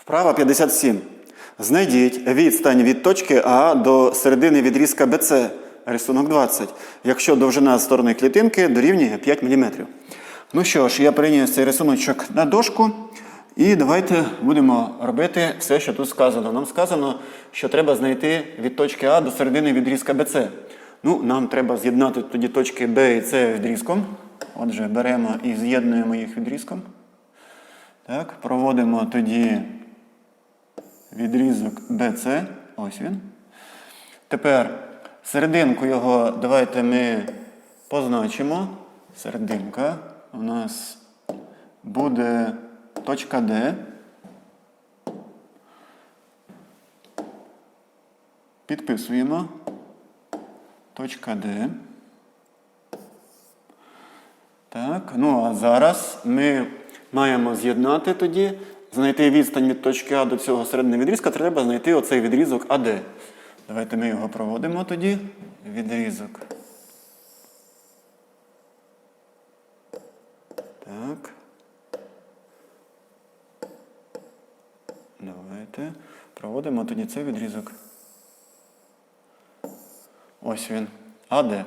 Вправа 57. Знайдіть відстань від точки А до середини відрізка BC, рисунок 20, якщо довжина сторони клітинки дорівнює 5 мм. Ну що ж, я приніс цей рисуночок на дошку. І давайте будемо робити все, що тут сказано. Нам сказано, що треба знайти від точки А до середини відрізка BC. Ну, нам треба з'єднати тоді точки Б і С відрізком. Отже, беремо і з'єднуємо їх відрізком. Так, проводимо тоді відрізок BC. Ось він. Тепер серединку його давайте ми позначимо. Серединка у нас буде точка D. Підписуємо. Точка D. Так, ну а зараз ми маємо з'єднати тоді, знайти відстань від точки А до цього середнього відрізка, треба знайти оцей відрізок АД. Давайте ми його проводимо тоді. Відрізок. Так. Давайте проводимо тоді цей відрізок. Ось він. АД.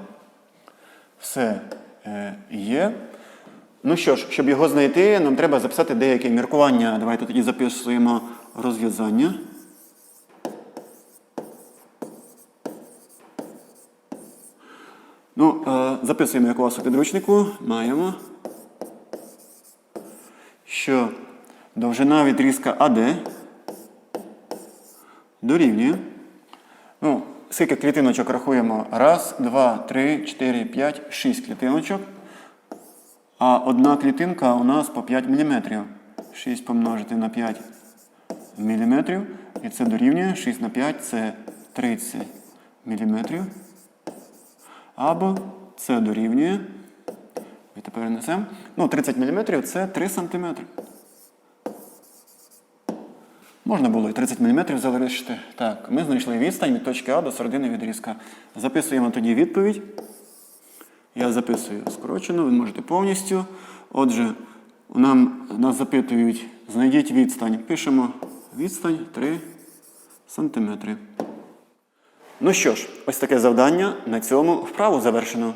Все е, є. Ну що ж, щоб його знайти, нам треба записати деякі міркування. Давайте тоді записуємо розв'язання. Ну, е, записуємо, як вас у підручнику. Маємо, що довжина відрізка АД дорівнює. Ну, скільки клітиночок рахуємо? Раз, два, три, чотири, п'ять, шість клітиночок. А одна клітинка у нас по 5 мм. 6 помножити на 5 мм. І це дорівнює 6 на 5 це 30 мм. Або це дорівнює. І тепер несемо. Ну, 30 мм це 3 см. Можна було і 30 мм залишити. Так, ми знайшли відстань від точки А до середини відрізка. Записуємо тоді відповідь. Я записую скорочено, ви можете повністю. Отже, нам, нас запитують, знайдіть відстань. Пишемо відстань 3 см. Ну що ж, ось таке завдання. На цьому вправу завершено.